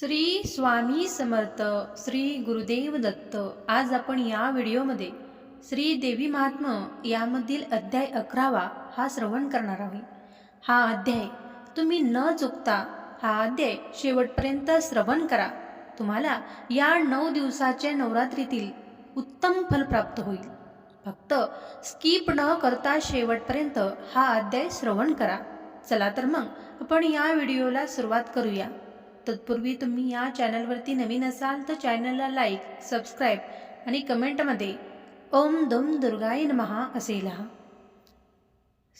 श्री स्वामी समर्थ श्री गुरुदेव दत्त. आज आपण या व्हिडिओमध्ये श्री देवी महात्म यामधील अध्याय अकरावा हा श्रवण करणार आहोत. हा अध्याय तुम्ही न चुकता हा अध्याय शेवटपर्यंत श्रवण करा. तुम्हाला या नऊ दिवसाच्या नवरात्रीतील उत्तम फल प्राप्त होईल. फक्त स्किप न करता शेवटपर्यंत हा अध्याय श्रवण करा. चला तर मग आपण या व्हिडिओला सुरुवात करूया. तत्पूर्वी तुम्ही या चॅनलवरती नवीन असाल तर चॅनलला लाईक सबस्क्राईब आणि कमेंटमध्ये ओम दम दुर्गाय नमहा असे लिहा.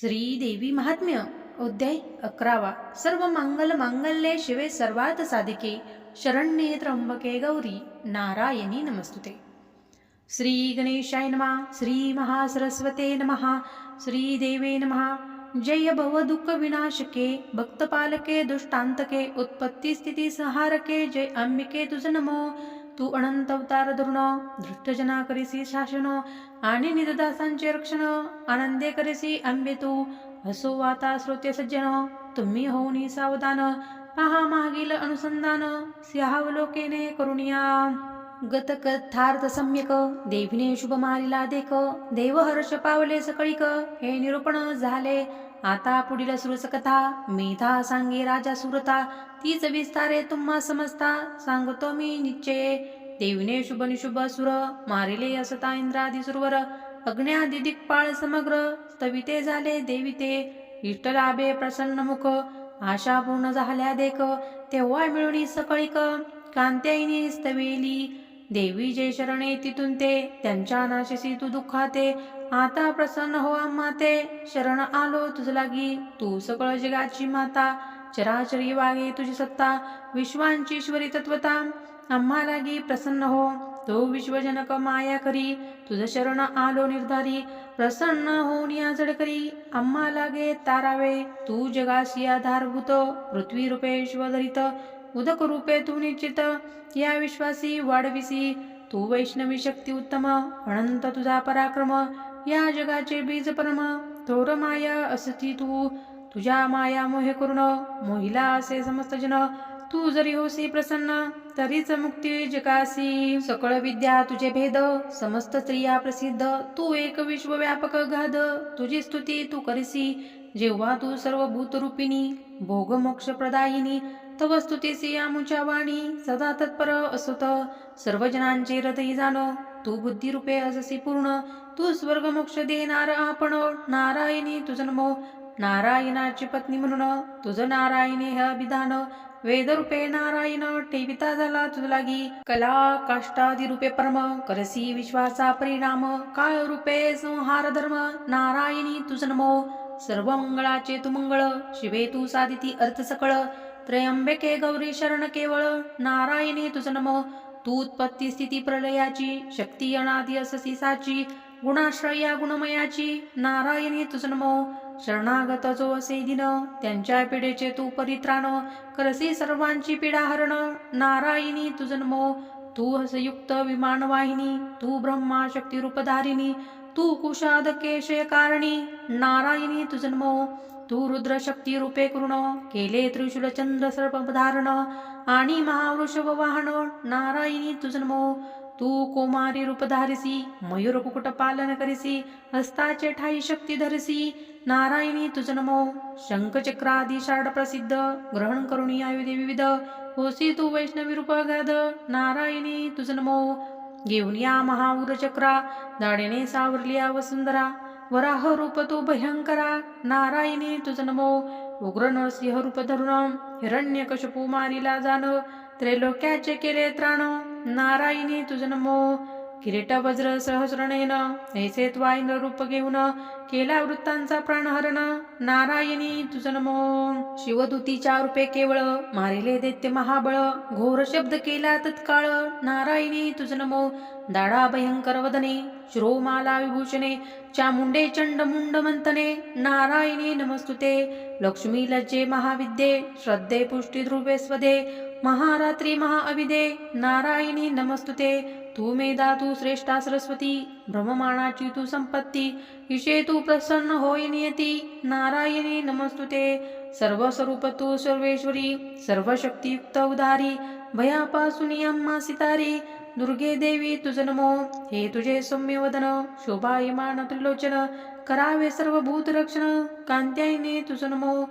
श्रीदेवी महात्म्य अध्याय अकरावा. सर्व मंगल मांगल्ये शिवे सर्वात साधिके. शरण्ये त्र्यंबके गौरी नारायणी नमस्तुते. श्री गणेशाय नमः श्री महासरस्वते नमः श्रीदेवे नमहा नमः. जय भव दुःख विनाशके भक्तपालके दुष्टांतके उत्पत्ती स्थिती संहारके जय अंबिके तुझ नमो तू अनंत अवतार धरुण दृष्टजना करीसी शासन आणि निददासांचे रक्षण आनंदे करीसी अंबे तू हसो वाता श्रोते सज्जन तुम्ही होऊनी सावधान पहा मागील अनुसंधान सिंहावलोकेने करुणिया गत कथार्थ सम्यक देवीने शुभ मारिला देख देव हर्ष पावले सकळीक हे निरूपण झाले आता पुढील सुरस कथा मेधा सांगे राजा सुरता तीच विस्तारे तुम्हा समजता सांगतो मी निश्चय. देवीने शुभ निशुभ सुर मारिले असता इंद्रादी सुरवर अग्न्यादिदिक्पाळ समग्र स्तविते झाले देविते. इष्टलाभे प्रसन्न मुख आशा पूर्ण झाल्या देख तेव्हा मिळून सकळीक कांत्याईने स्तवेली. देवी जे शरणे तिथून ते त्यांच्या नाशिसी तू दुःखाते. आता प्रसन्न हो माते ते शरण आलो तुझ लागी. तू सकळ जगाची माता चराचरी वागे तुझी सत्ता. विश्वांची ईश्वरी तत्वता आम्हा लागी प्रसन्न हो. तो विश्वजनक माया करी तुझ शरण आलो निर्धारी. प्रसन्न होऊन या जडकरी आम्हा लागे तारावे. तू जगाशी आधारभूत पृथ्वी रूपे विश्वधरित उदक रूपे तू निश्चित या विश्वासी वाढविसी. तू वैष्णवी शक्ती उत्तम अनंत तुझा पराक्रम. या जगाचे बीज परम थोर माया असती तू. तुझ्या माया मोहे करून मोहिला असे समस्त जन. तू जरी होसी प्रसन्न तरीच मुक्ती जगासी. सकळ विद्या तुझे भेद समस्त स्त्रिया प्रसिद्ध. तू एक विश्वव्यापक गाध तुझी स्तुती तू करसी. जेव्हा तू सर्व भूतरूपिणी भोग तवस्तुतीसी आमुच्या वाणी सदा तत्पर असुत. सर्वजनांचे हृदय जाणो तू बुद्धिरूपे अससी पूर्ण. तू स्वर्ग मोक्ष देणार आपण नारायणी तुझ नमो. नारायणाची पत्नी म्हणून तुझ नारायणी हे अभिधान. वेदरूपे नारायण ठेविता झाला तुझ लागी. कला काष्टादी रूपे परम करसी विश्वासा परिणाम. काळ रूपे संहार धर्म नारायणी तुझ नमो. सर्व मंगळाचे तू मंगळ शिवे तू साधिती अर्थ सकळ. त्र्यंबके गौरी शरण केवळ नारायणी तुझ नमो. तू उत्पत्ती स्थिती प्रलयाची शक्ती अनादी अससी साची गुणाश्रया गुणमयाची नारायणी तुझ नमो. शरणागत जो असे दिन त्यांच्या पिढेचे तू परित्राण. करसी सर्वांची पिढा हरण नारायणी तुझ नमो. तू हसयुक्त विमान वाहिनी तू ब्रह्मा शक्ती रूपधारिणी तू कुशाद केशय कारणी नारायणी तुझ नमो. तू रुद्र शक्ती रूपे कृण केले त्रिशूल चंद्र सर्पधारण आणि महावृषभ वाहन नारायणी तुझ तू कोमारी रूप धारिसी मयूर कुकुट पालन करिसी हस्ताचे ठाई शक्ती धरसी नारायणी तुजनमो शंखचक्रादी शारड प्रसिद्ध ग्रहण करुणी आयुधे विविध होसी तू वैष्णवी रूप गाध नारायणी तुजनमो घेऊन या महाऊर चक्रा दाडेने सावरलिया वसुंधरा वराह रूप तो भयंकरा नारायणी तुझ नमो। उग्र नरसिंह रूप धरुण हिरण्य कशपू मारिला जाण त्रैलोक्याचे केले त्राण नारायणी तुझ नमो। किरीट वज्र सहस्रणेन ऐसे रूप घेऊन केला वृत्तांचा प्राणहरण नारायणी तुझनमो शिवदूतीच्या रूपे केवळ मारिले दैत्य महाबळ. घोर शब्द केला तत्काळ. नारायणी तुझनमो दाडा भयंकर वदने श्रोमाला विभूषणे चामुंडे चंड मुंड मंथने. नारायणी नमस्तुते. लक्ष्मी लज्जे महाविद्ये श्रद्धे पुष्टी ध्रुवे स्वदे. महारात्री महाअविदे नारायणी नमस्तुते. तू मेधा तू श्रेष्ठा सरस्वती ब्रह्ममाणाची तू संपत्ती इशे तू प्रसन्न होय नियती नारायणी नमस्तुते. सर्व स्वरूप तू सर्वेश्वरी सर्व शक्तियुक्त उदारी भयापासून अम्मा सितारी दुर्गे देवी तुझ नमो. हे तुझे सौम्य वदन शोभायमान त्रिलोचन करावे सर्व भूत रक्षण कांत्यायने तुझ नमो.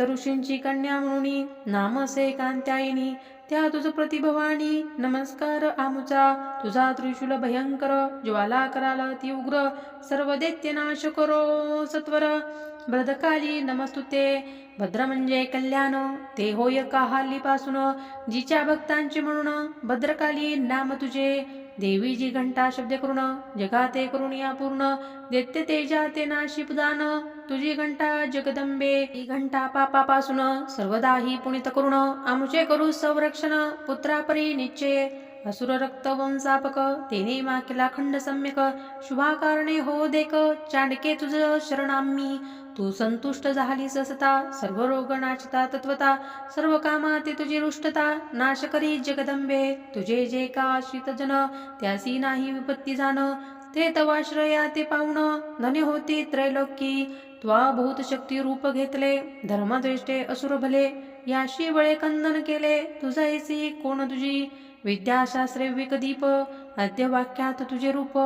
ऋषींची कन्या म्हणून नामसे कांत्यायनी त्या तुझ प्रतिभवानी नमस्कार आमुचा. तुझा त्रिशूल भयंकर ज्वाला कराला ती उग्र सर्व दैत्य नाश करो सत्वर. भद्रकाली नमस्तुते. भद्र म्हणजे कल्याण ते होय काहालीपासून जिच्या भक्तांचे म्हणून भद्रकाली नाम तुझे. देवी जी घंटा शब्द करून जगाते करुणिया पूर्ण देते तेजा ते नाशी दान तुझी घंटा जगदंबे ही घंटा पापापासून सर्वदा ही पुणित करुण आमचे करू संरक्षण पुत्रापरी निश्चय. असुर रक्त तेने मा केला खंड सम्यक शुभाकारणे हो देक चांडके तुझ शरणाम्मी तू संतुष्ट झाली ससता सर्व रोग नाचता तत्वता सर्व कामा ते तुझी रुष्टता नाश करी जगदंबे तुझे जे का आश्रित जन त्यासी नाही विपत्ती जाण ते तवाश्रया ते पाहुण धन्य होती त्रैलोकी त्वा भूत शक्ती रूप घेतले धर्मदृष्टे असुर भले याशी बळे कंदन केले तुझैसी कोण तुझी विद्याशास्त्रे विकदीप अद्य वाक्यात तुझे रूप.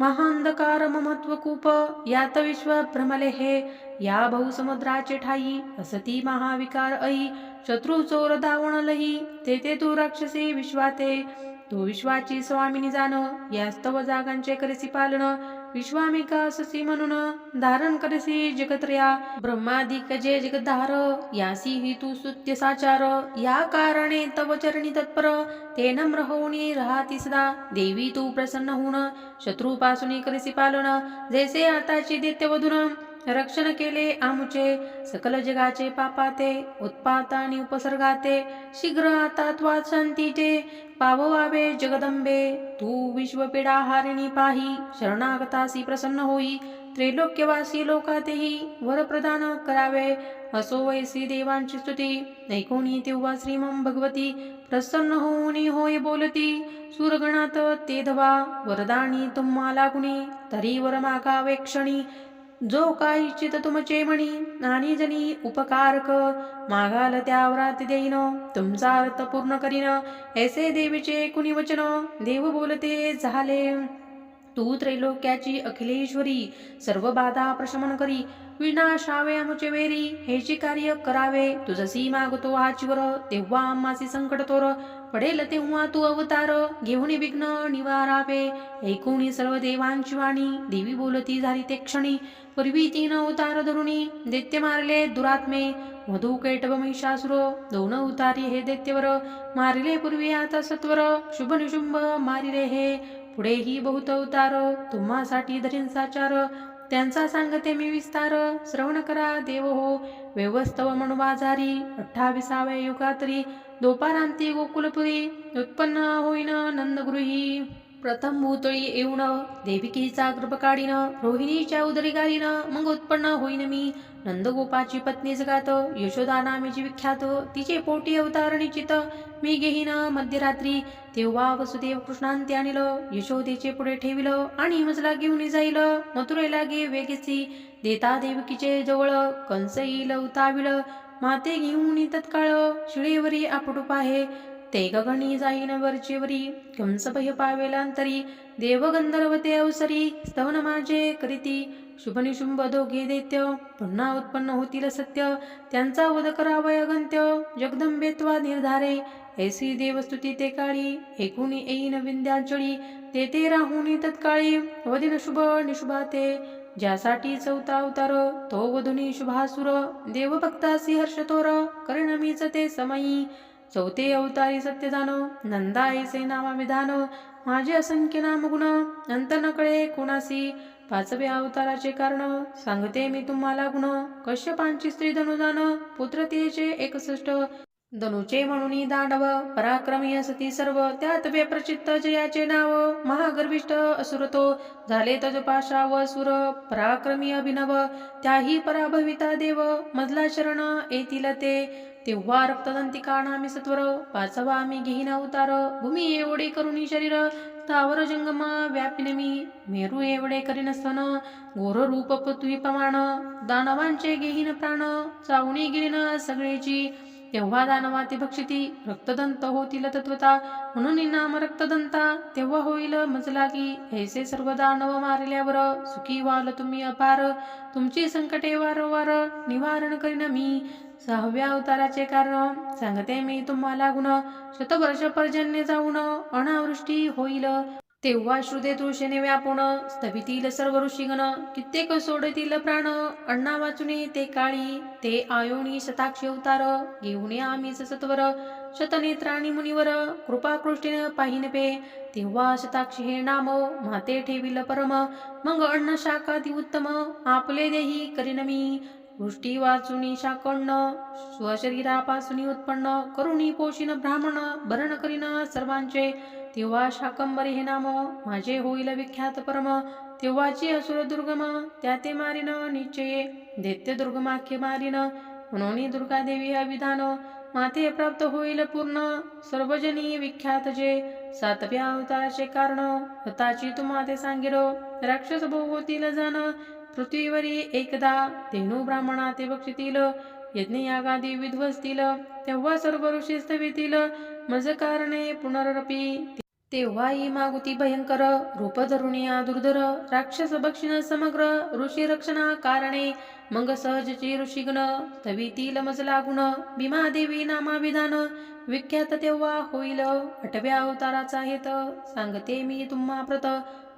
महांधकार ममत्व कूप यात विश्व भ्रमले हे या बहुसमुद्राचे ठाई असती महाविकार ऐ शत्रू चोर दावण लही ते ते तू राक्षसे विश्वाते. तो विश्वाची स्वामिनी जाण यास्तव जागांचे करसी पालन विश्वामिका ससी म्हणून धारण करसी जगत्रया ब्रह्मादिक जे जगद्धार यासी हि तू स्तुत्य साचार या कारणे तव चरणी तत्पर ते नम्र होऊनी राहती सदा देवी तू प्रसन्न होऊन शत्रूपासून करसी पालन जैसे आताची दैत्य वधून रक्षण केले आमुचे सकल जगाचे पापाते उत्पात आणि उपसर्गाते. शीघ्र आता शांतीचे. पाववावे जगदंबे तू विश्वपिडा हारिणी पाही. शरणागतासी प्रसन्न होई. त्रैलोक्यवासी लोकातेही वरप्रदान करावे. असो वैसी देवांची स्तुती. ऐकोणी तेव्हा श्रीमं भगवती. प्रसन्न होऊनी होय बोलती. सुरगणात ते धवा. वरदानी तुम्हाला गुणी. तरी वर मागावे क्षणी. जो काय इच्छित तुमचे म्हणी आणि जनी उपकारक मागाल त्यावरात देईन तुमचा अर्थ पूर्ण करीन. ऐसे देवीचे कुणी वचन? देव बोलते झाले. तू त्रैलोक्याची अखिलेश्वरी सर्व बाधा प्रशमन करी. विनाशावे आमचे वेरी हेची कार्य करावे तुझसी मागतो आचवर तेव्हा आम्हासी संकट तोर पडेल तेव्हा तू अवतार. घेऊन विघ्न निवारावे. ऐकून सर्व देवांची वाणी. देवी बोलती झाली ते क्षणी. पूर्वी तीन अवतार धरुणी. दैत्य मारले दुरात्मे. मधु कैटव महिषासुर. दोन अवतारी हे दैत्यवर. मारिले पूर्वी आता सत्वर. शुभ निशुंभ मारिले हे. पुढेही बहुत अवतार. तुम्हासाठी धरीन साचार. त्यांचा सांगते मी विस्तार. श्रवण करा देव हो. व्यवस्थव म्हणून बाजारी अठ्ठावीसाव्या युगातरी. दोपारांती गोकुलपुरी उत्पन्न होईन नंदगृही. प्रथम भूतळी येऊन देविकेचा गर्भ काढीन रोहिणीच्या उदरी गालीन मग उत्पन्न होईन मी. नंदगोपाची पत्नी जगात यशोदा नामेची विख्यात तिचे पोटी अवतार मी घेईन मध्यरात्री. तेव्हा वसुदेव कृष्णांती आणील यशोदेचे पुढे ठेविल आणि मजला घेऊन जाईल मथुरेला गे वेगेसी. देता देवकीचे जवळ कंस येईल उताविळ माते घेऊन तत्काळ शिळेवरी आपटू पाहे ते गगणी जाईन वरचेवरी. कंस भय पावेलांतरी. देवगंधर्व ते अवसरी. स्तवन माझे करीती. शुभ निशुंभ दोघे दैत्य. पुन्हा उत्पन्न होतील सत्य. त्यांचा वध करावय अगंत्य. जगदंबेत्वा निर्धारे. ऐसी देवस्तुती ते काळी. एकूणी येईन विंध्याचळी. ते ते राहुनी तत्काळी वदिन शुभ निशुभाते. ज्यासाठी चौथा अवतार तो वधुनी शुभासुर देवभक्तासी हर्षतोर कर्णमीच ते समयी. चौथे अवतारी सत्यदान नंदाईचे नामाविधान माझे असंख्य नामगुण अंत नकळे कोणासी? पाचवे अवताराचे कारण सांगते मी तुम्हाला गुण. कश्यपांची स्त्री धनुदान पुत्रतेचे एकसष्ट. धनुचे म्हणून दांडव पराक्रमी असती सर्व त्यात व्यप्रचित्त जयाचे नाव. महागर्विष्ट असुरतो झाले तजपाशाव व सुर पराक्रमी अभिनव. त्याही पराभविता देव मधला शरण येतील ते. तेव्हा रक्तदंतिका नामी सत्वर पाचवा आम्ही घेईन अवतार. भूमी एवढे करुणी शरीर स्थावर जंगमा व्यापिन मी. मेरू एवढे करीन स्तन घोर रूप पृथ्वी प्रमाण दानवांचे घेईन प्राण चावणी गिरीन सगळेची. तेव्हा दानवा ते भक्षिती रक्तदंत होतील तत्वता. म्हणून नाम रक्तदंता. तेव्हा होईल मजला की ऐसे सर्व दानव मारल्यावर सुखी व्हाल तुम्ही अपार. तुमची संकटे वारंवार निवारण करीन मी. सहाव्या अवताराचे कारण. सांगते मी तुम्हाला गुण. शतवर्ष पर्जन्य जाऊन अनावृष्टी होईल. तेव्हा श्रुते तुळशीने व्यापून स्तवितील सर्व ऋषीगण कित्येक सोडतील प्राण. अण्णा वाचुने ते काळी ते आयोनी शताक्षी अवतार. घेऊन आम्ही सत्वर शतनेत्राणी मुनिवर. कृपाकृष्टीने पाहिन पे तेव्हा शताक्षी हे नाम माते ठेविल परम. मग अन्न शाकादी उत्तम आपले देही करीन मी. वृष्टी वाचुनी शाकण स्वशरीरापासून उत्पन्न. करुणी पोषिन ब्राह्मण भरण करीन सर्वांचे. तेव्हा शाकंबरी हे नाम माझे होईल विख्यात परम. तेव्हाची असुर दुर्गम त्या ते मारिन निश्चये दैत्य दुर्गमाख्य मारिन. म्हणून दुर्गा देवी हा विधान माते प्राप्त होईल पूर्ण. सर्वजनी विख्यात जे सातव्या अवताराचे कारण हताची तुम्हा ते सांगिर राक्षस होतील जाण पृथ्वीवरी एकदा धेनू ब्राह्मणा ते बक्षितील यज्ञयागादी विध्वसतील तेव्हा सर्व ऋषी स्थवितील. मज कारणे पुनरपी तेव्हाही मागुती भयंकर रूप धरुणिया दुर्धर राक्षस भक्षिण समग्र ऋषी रक्षणा कारणे मग सहजची ऋषीगण स्थवितील मजला गुण भीमादेवी नामाविधान विख्यात तेव्हा होईल आठव्या अवताराचा हेत. सांगते मी तुम्हा प्रत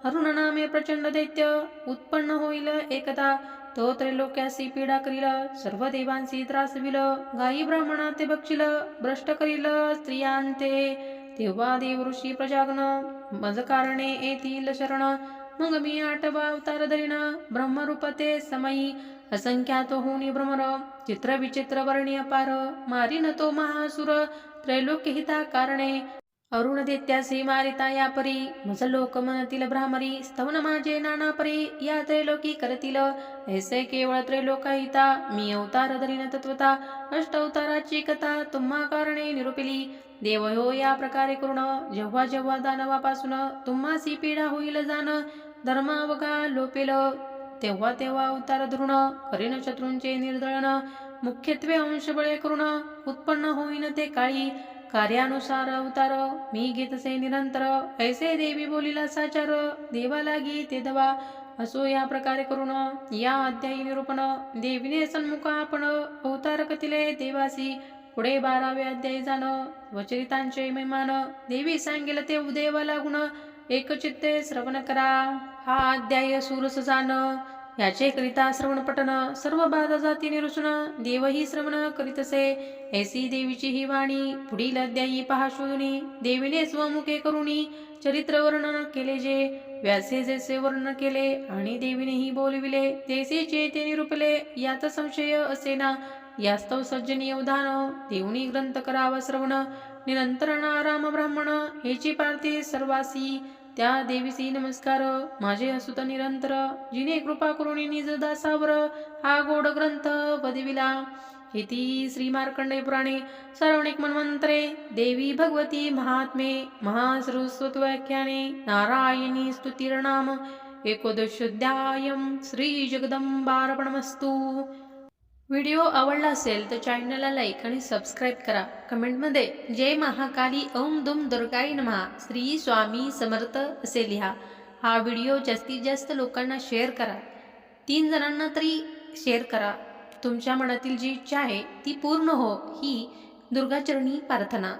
अरुण नामे प्रचंड दैत्य उत्पन्न होईल एकदा तो त्रैलोक्यासी पीडा करील सर्व देवांसी त्रासविल गायी ब्राह्मणा ते बक्षिल भ्रष्ट करील स्त्रियांते तेव्हा देव ऋषी प्रजागण मज कारणे येतील शरण मग मी आठवा अवतार धरीन ब्रह्मरूपते समयी असंख्यात होनी भ्रमर चित्र विचित्र अपार पार मारिन तो महासुर त्रैलोक्य हिता कारणे अरुण देत्यासी मारिता या परी मज लोक मनतील भ्रामरी स्तवन माझे नाना परी या त्रैलोकी करतील ऐसे केवळ त्रैलोकाहिता मी अवतार धरीन तत्वता अष्ट अवताराची कथा तुम्हा कारणे निरूपिली देव हो या प्रकारे करुण जेव्हा जेव्हा दानवापासून तुम्हासी पीडा होईल जाण धर्मावगा लोपेल तेव्हा तेव्हा अवतार धरुण करीन शत्रूंचे निर्दळन मुख्यत्वे अंशबळे करून करुण उत्पन्न होईन ते काळी कार्यानुसार अवतार मी घेतसे निरंतर ऐसे देवी बोलिला साचार देवा लागी ते दवा असो या प्रकारे करून या अध्यायी निरूपण देवीने सन्मुख आपण अवतार कथिले देवासी पुढे बारावे अध्याय जाण वचरितांचे महिमान देवी सांगेल ते उदेवा लागून एकचित्ते श्रवण करा. हा अध्याय सुरस जाण. याचे करिता श्रवण पठन सर्व बाधा जाती निरुसन देवही श्रवण करीतसे. ऐसी देवीची ही वाणी पुढील अध्यायी पहा शोधुनी. देवीने स्वमुखे करुणी चरित्र वर्णन केले जे. व्यासे जैसे वर्णन केले आणि देवीनेही बोलविले. तेसेचे ते निरूपले यात संशय असे ना यास्तव सज्जनी अवधान देवनी ग्रंथ करावा श्रवण. निरंतर राम ब्राह्मण हेची पार्थे सर्वासी. त्या देवीसी नमस्कार. माझे असुत निरंतर. जिने कृपा करून निज दासावर हा गोड ग्रंथ पदविला. इति श्री मार्कंडे पुराणे सर्वणिक मनमंत्रे देवी भगवती महात्मे महासरस्वतव्याख्याने नारायणी स्तुतिर्नाम एकोदशोध्यायम श्रीजगदम्बार्पणमस्तु व्हिडिओ आवडला असेल तर चॅनलला लाईक आणि सबस्क्राईब करा. कमेंटमध्ये जय महाकाली ओम दुम दुर्गाई नमहा. श्री स्वामी समर्थ असे लिहा. हा व्हिडिओ जास्तीत जास्त लोकांना शेअर करा. तीन जणांना तरी शेअर करा. तुमच्या मनातील जी इच्छा आहे ती पूर्ण हो. ही दुर्गाचरणी प्रार्थना.